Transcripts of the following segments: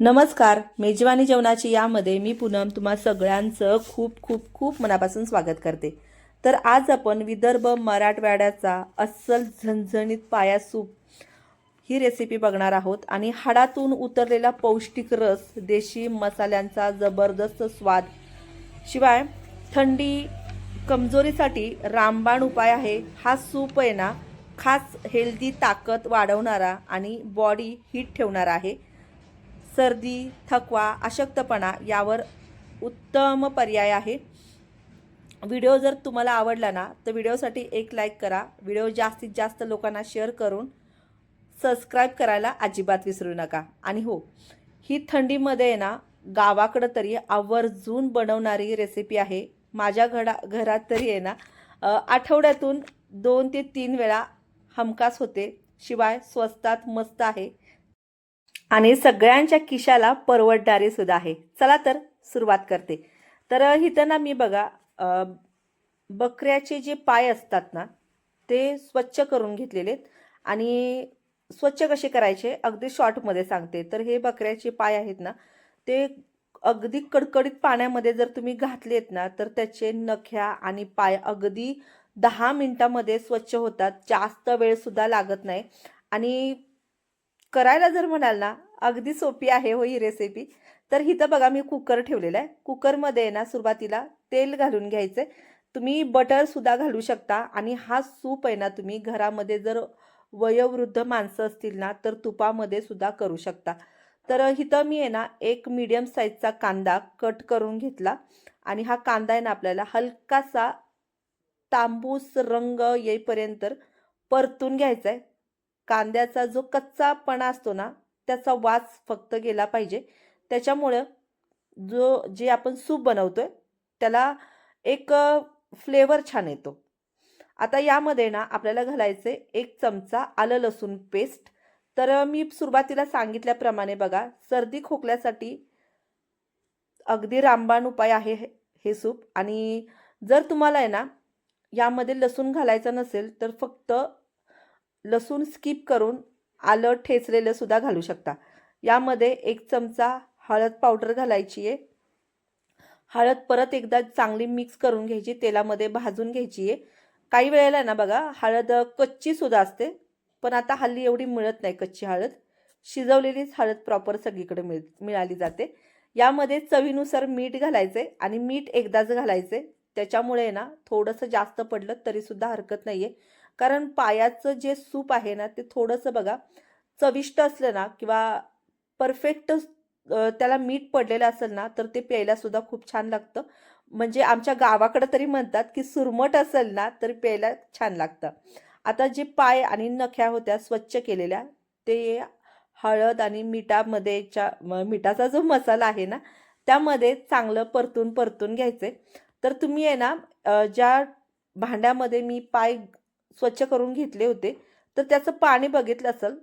नमस्कार मेजवानी जेवणाची यामध्ये मी पूनम तुम्हा सगळ्यांचं खूप खूप खूप मनापासून स्वागत करते. तर आज आपण विदर्भ मराठवाड्याचा अस्सल झणझणीत पाया सूप ही रेसिपी बघणार आहोत आणि हाडातून उतरलेला पौष्टिक रस देशी मसाल्यांचा जबरदस्त स्वाद. शिवाय थंडी कमजोरीसाठी रामबाण उपाय आहे. हा सूप आहे ना खास हेल्दी ताकद वाढवणारा आणि बॉडी हीट ठेवणारा आहे. सर्दी थकवा अशक्तपणा यावर उत्तम पर्याय आहे. व्हिडिओ जर तुम्हाला आवडला ना तर व्हिडिओसाठी एक लाईक करा. व्हिडिओ जास्तीत जास्त लोकांना शेअर करून सबस्क्राईब करायला अजिबात विसरू नका. आणि हो ही थंडीमध्ये आहे ना गावाकडं तरी आवर्जून बनवणारी रेसिपी आहे. माझ्या घडा घरात तरी आहे ना आठवड्यातून दोन ते तीन वेळा हमखास होते. शिवाय स्वस्तात मस्त आहे. आणि सगळ्यांच्या खिशाला परवडणारे सुद्धा आहे. चला तर सुरुवात करते. तर इथं ना मी बघा बकऱ्याचे जे पाय असतात ना ते स्वच्छ करून घेतलेले आहेत. आणि स्वच्छ कसे करायचे? अगदी शॉर्टमध्ये सांगते. तर हे बकऱ्याचे पाय आहेत ना ते अगदी कडकडीत पाण्यामध्ये जर तुम्ही घातलेत ना तर त्याचे नख्या आणि पाय अगदी दहा मिनटामध्ये स्वच्छ होतात. जास्त वेळसुद्धा लागत नाही. आणि करायला जर म्हणाल ना अगदी सोपी आहे हो ही रेसिपी तर इथं बघा मी कुकर ठेवलेला आहे. कुकरमध्ये ना सुरुवातीला तेल घालून घ्यायचं आहे तुम्ही बटरसुद्धा घालू शकता आणि हा सूप आहे ना तुम्ही घरामध्ये जर वयोवृद्ध माणसं असतील ना तर तुपामध्ये सुद्धा करू शकता. तर इथं मी आहे ना एक मीडियम साईजचा कांदा कट करून घेतला आणि हा कांदा आहे ना आपल्याला हलकासा तांबूस रंग येईपर्यंत परतून घ्यायचा आहे कांद्याचा जो कच्चापणा असतो ना त्याचा वास फक्त गेला पाहिजे. त्याच्यामुळं जो जे आपण सूप बनवतोय त्याला एक फ्लेवर छान येतो. आता यामध्ये ना आपल्याला घालायचे एक चमचा आलं लसूण पेस्ट तर मी सुरुवातीला सांगितल्याप्रमाणे बघा सर्दी खोकल्यासाठी अगदी रामबाण उपाय आहे हे- हे सूप. आणि जर तुम्हाला आहे ना यामध्ये लसूण घालायचं नसेल तर फक्त लसूण स्किप करून आलं ठेचलेलं सुद्धा घालू शकता. यामध्ये एक चमचा हळद पावडर घालायची आहे. हळद परत एकदा चांगली मिक्स करून घ्यायची तेलामध्ये भाजून घ्यायची आहे. काही वेळेला ना बघा हळद कच्ची सुद्धा असते पण आता हल्ली एवढी मिळत नाही कच्ची हळद. शिजवलेलीच हळद प्रॉपर सगळीकडे मिळ मिळाली जाते. यामध्ये चवीनुसार मीठ घालायचे आणि मीठ एकदाच घालायचे त्याच्यामुळे ना थोडंसं जास्त पडलं तरीसुद्धा हरकत नाही आहे कारण पायाचं जे सूप आहे ना ते थोडंसं बघा चविष्ट असलं ना किंवा परफेक्ट त्याला मीठ पडलेलं असेल ना तर ते प्यायला सुद्धा खूप छान लागतं. म्हणजे आमच्या गावाकडं तरी म्हणतात की सुरमट असेल ना तर प्यायला छान लागतं. आता जे पाय आणि नख्या होत्या स्वच्छ केलेल्या ते हळद आणि मिठामध्येच्या मिठाचा जो मसाला आहे ना त्यामध्ये चांगलं परतून परतून घ्यायचे. तर तुम्ही आहे ना ज्या भांड्यामध्ये मी पाय स्वच्छ करून घेतले होते. तर त्याचं पाणी बघितलं असेल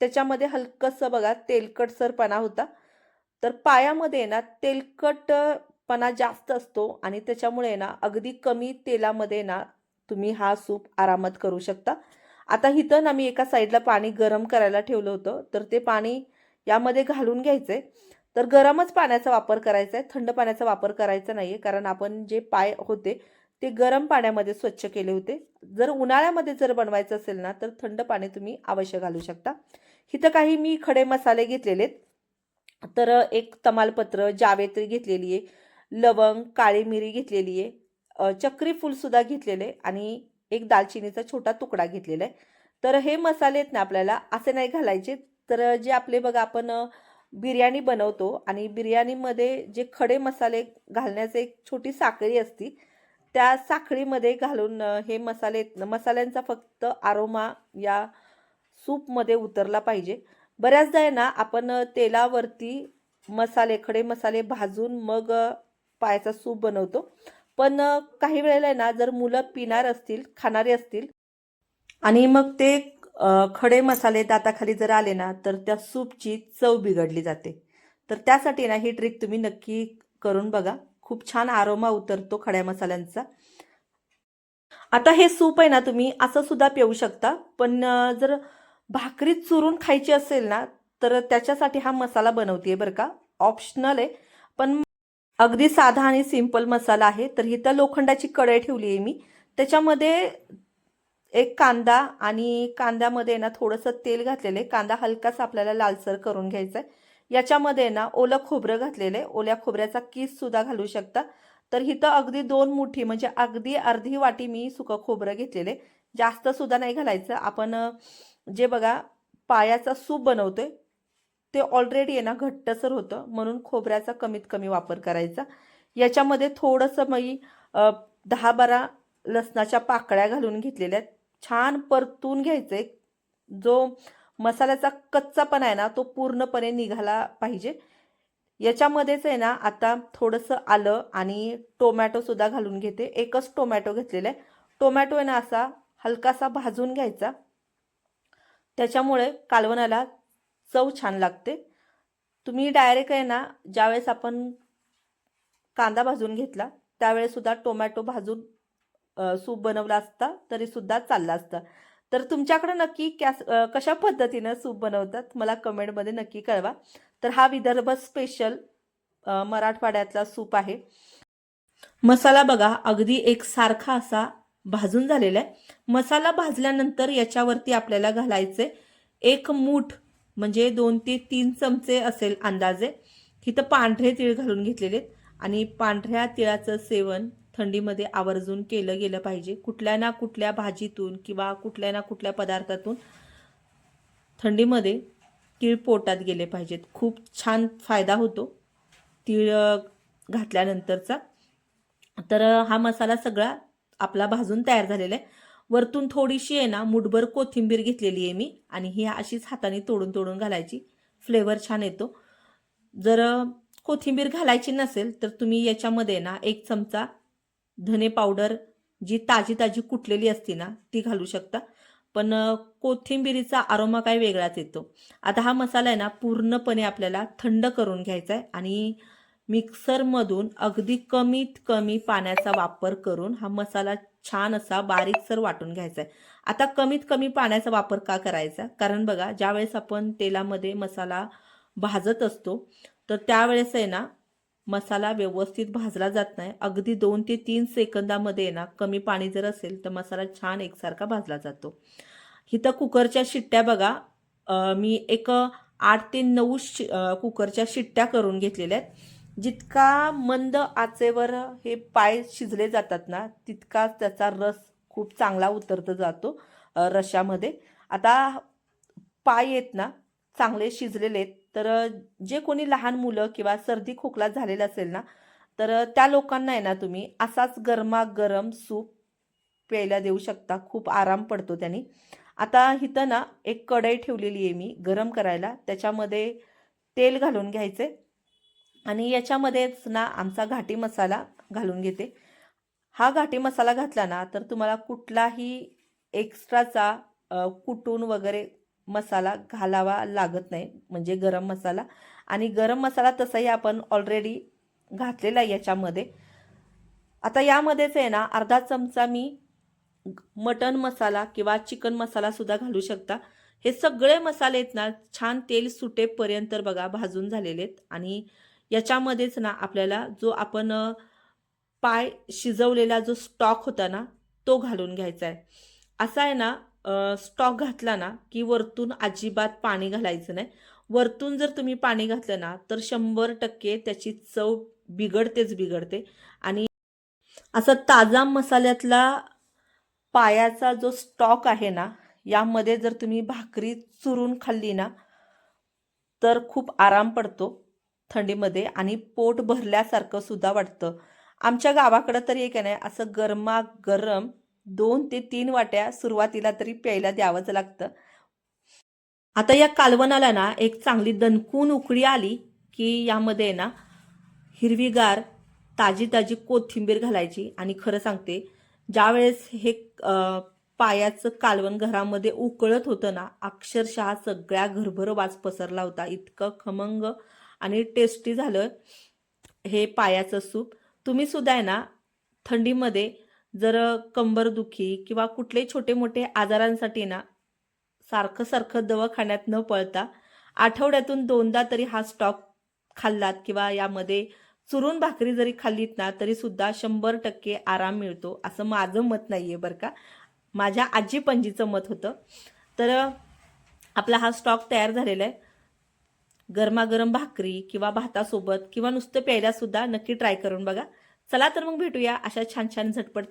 त्याच्यामध्ये हलकंसं बघा तेलकटसरपणा होता. तर पायामध्ये ना तेलकटपणा जास्त असतो आणि त्याच्यामुळे ना अगदी कमी तेलामध्ये ना तुम्ही हा सूप आरामात करू शकता. आता इथं ना मी एका साईडला पाणी गरम करायला ठेवलं होतं. तर ते पाणी यामध्ये घालून घ्यायचं. आहे तर गरमच पाण्याचा वापर करायचा आहे. थंड पाण्याचा वापर करायचा नाही आहे कारण आपण जे पाय होते ते गरम पाण्यामध्ये स्वच्छ केले होते. जर उन्हाळ्यामध्ये जर बनवायचं असेल ना तर थंड पाणी तुम्ही अवश्य घालू शकता. इथं काही मी खडे मसाले घेतलेले आहेत. तर एक तमालपत्र जावेत्री घेतलेली आहे. लवंग काळी मिरी घेतलेली आहे. चक्री फूलसुद्धा घेतलेले आहे आणि एक दालचिनीचा छोटा तुकडा घेतलेला आहे. तर हे मसाले आहेत ना आपल्याला असे नाही घालायचे. तर जे आपले बघा आपण बिर्याणी बनवतो आणि बिर्याणीमध्ये जे खडे मसाले घालण्याचे एक छोटी साखळी असती त्या साखळीमध्ये घालून हे मसाले मसाल्यांचा फक्त आरोमा या सूपमध्ये उतरला पाहिजे. बऱ्याचदा आहे ना आपण तेलावरती मसाले खडे मसाले भाजून मग पायाचा सूप बनवतो. पण काही वेळेला आहे ना जर मुलं पिणार असतील खाणारे असतील आणि मग ते खडे मसाले दाताखाली जर आले ना तर त्या सूपची चव बिघडली जाते. तर त्यासाठी ना ही ट्रिक तुम्ही नक्की करून बघा. खूप छान आरोमा उतरतो खड्या मसाल्यांचा. आता हे सूप आहे ना तुम्ही असं सुद्धा पिऊ शकता. पण जर भाकरी चुरून खायची असेल ना तर त्याच्यासाठी हा मसाला बनवते बरं का. ऑप्शनल आहे. पण अगदी साधा आणि सिंपल मसाला आहे. तर इथं लोखंडाची कढई ठेवली आहे मी. त्याच्यामध्ये एक कांदा आणि कांद्यामध्ये ना थोडंसं तेल घातलेलं आहे. कांदा हलकासा आपल्याला लालसर करून घ्यायचा आहे याच्यामध्ये ना ओलं खोबरं घातलेलं आहे. ओल्या खोबऱ्याचा सुद्धा घालू शकता. तर इथं अगदी दोन मुठी म्हणजे अगदी अर्धी वाटी मी सुकं खोबरं घेतलेले जास्त सुद्धा नाही घालायचं. आपण जे बघा पायाचा सूप बनवतोय ते ऑलरेडी आहे ना घट्टसर होतं. म्हणून खोबऱ्याचा कमीत कमी वापर करायचा. याच्यामध्ये थोडंसं मी दहा बारा लसणाच्या पाकळ्या घालून घेतलेल्या आहेत. छान परतून घ्यायचं आहे. जो मसाल्याचा कच्चापणा आहे ना तो पूर्णपणे निघाला पाहिजे. याच्यामध्येच आहे ना आता थोडंसं आलं आणि टोमॅटोसुद्धा घालून घेते. एकच टोमॅटो घेतलेला आहे. टोमॅटो आहे ना असा हलकासा भाजून घ्यायचा. त्याच्यामुळे कालवणाला चव छान लागते. तुम्ही डायरेक्ट आहे ना ज्यावेळेस आपण कांदा भाजून घेतला त्यावेळेसुद्धा टोमॅटो भाजून सूप बनवला असता तरीसुद्धा चालला असता. तर तुमच्याकडं नक्की कॅस कशा पद्धतीनं सूप बनवतात मला कमेंटमध्ये नक्की कळवा. तर हा विदर्भ स्पेशल मराठवाड्यातला सूप आहे. मसाला बघा अगदी एकसारखा असा भाजून झालेला आहे. मसाला भाजल्यानंतर याच्यावरती आपल्याला घालायचे एक मूठ म्हणजे दोन ते तीन चमचे असेल अंदाजे. इथं पांढरे तीळ घालून घेतलेले आहेत. आणि पांढऱ्या तिळाचं सेवन थंडीमध्ये आवर्जून केलं गेलं पाहिजे. कुठल्या ना कुठल्या भाजीतून किंवा कुठल्या ना कुठल्या पदार्थातून थंडीमध्ये तीळ पोटात गेले पाहिजेत. खूप छान फायदा होतो तीळ घातल्यानंतरचा. तर हा मसाला सगळा आपला भाजून तयार झालेला आहे. वरतून थोडीशी आहे ना मुठभर कोथिंबीर घेतलेली आहे मी आणि ही अशीच हाताने तोडून तोडून घालायची. फ्लेवर छान येतो. जर कोथिंबीर घालायची नसेल तर तुम्ही याच्यामध्ये ना एक चमचा धने पावडर जी ताजी ताजी कुटलेली असते ना ती घालू शकता. पण कोथिंबिरीचा आरोमा काय वेगळाच येतो. आता हा मसाला आहे ना पूर्णपणे आपल्याला थंड करून घ्यायचा आहे आणि मिक्सरमधून अगदी कमीत कमी पाण्याचा वापर करून हा मसाला छान असा बारीकसर वाटून घ्यायचा आहे आता कमीत कमी पाण्याचा वापर का करायचा? कारण बघा ज्यावेळेस आपण तेलामध्ये मसाला भाजत असतो तर त्यावेळेस आहे ना मसाला व्यवस्थित भाजला जात नाही. अगदी दोन ते तीन सेकंदामध्ये ना कमी पाणी जर असेल तर मसाला छान एकसारखा भाजला जातो. इथं कुकरच्या शिट्ट्या बघा. मी एक आठ ते नऊ शि कुकरच्या शिट्ट्या करून घेतलेल्या आहेत. जितका मंद आचेवर हे पाय शिजले जातात ना तितकाच त्याचा रस खूप चांगला उतरत जातो रशामध्ये. रश्यामध्ये आता पाय आहेत ना चांगले शिजलेले आहेत. तर जे कोणी लहान मुलं किंवा सर्दी खोकला झालेला असेल ना तर त्या लोकांना आहे ना तुम्ही असाच गरमागरम सूप प्यायला देऊ शकता. खूप आराम पडतो त्यांनी. आता इथं ना एक कढई ठेवलेली आहे मी गरम करायला. त्याच्यामध्ये तेल घालून घ्यायचे आणि याच्यामध्येच ना आमचा घाटी मसाला घालून घेते. हा घाटी मसाला घातला ना तर तुम्हाला कुठलाही एक्स्ट्राचा कुटून वगैरे मसाला घालावा लागत नाही म्हणजे गरम मसाला. आणि गरम मसाला तसाही आपण ऑलरेडी घातलेला आहे याच्यामध्ये. आता यामध्येच आहे ना अर्धा चमचा मी मटन मसाला किंवा चिकन मसालासुद्धा घालू शकता. हे सगळे मसाले आहेत ना छान तेल सुटेपर्यंत बघा भाजून झालेले आहेत. आणि याच्यामध्येच ना आपल्याला जो आपण पाय शिजवलेला जो स्टॉक होता ना तो घालून घ्यायचा आहे. असा आहे ना स्टॉक घातला ना की वरतून अजिबात पाणी घालायचं नाही. वरतून जर तुम्ही पाणी घातलं ना तर शंभर टक्के त्याची चव बिघडतेच बिघडते. आणि असा ताजा मसाल्यातला पायाचा जो स्टॉक आहे ना यामध्ये जर तुम्ही भाकरी चुरून खाल्ली ना तर खूप आराम पडतो थंडीमध्ये आणि पोट भरल्यासारखं सुद्धा वाटतं. आमच्या गावाकडं तरी एक आहे ना असं गरमागरम दोन ते तीन वाट्या सुरुवातीला तरी प्यायला द्यावंच लागतं. आता या कालवणाला ना एक चांगली दणकून उकळी आली की यामध्ये ना हिरवीगार ताजी ताजी कोथिंबीर घालायची आणि खरं सांगते ज्यावेळेस हे पायाचं कालवण घरामध्ये उकळत होतं ना अक्षरशः सगळ्या घरभर वास पसरला होता. इतकं खमंग आणि टेस्टी झालं हे पायाचं सूप. तुम्ही सुद्धा आहे ना थंडीमध्ये जर कंबरदुखी किंवा कुठले छोटे मोठे आजारांसाठी ना सारखं सारखं दवाखान्यात न पळता आठवड्यातून दोनदा तरी हा स्टॉक खाल्लात किंवा यामध्ये चुरून भाकरी जरी खाल्लीत ना तरी सुद्धा शंभर टक्के आराम मिळतो असं माझं मत नाही आहे बरं का. माझ्या आजी पणजीचं मत होतं. तर आपला हा स्टॉक तयार झालेला आहे. गरमागरम भाकरी किंवा भातासोबत किंवा नुसतं प्यायला सुद्धा नक्की ट्राय करून बघा. चला तर मग भेटूया अशा छान छान झटपट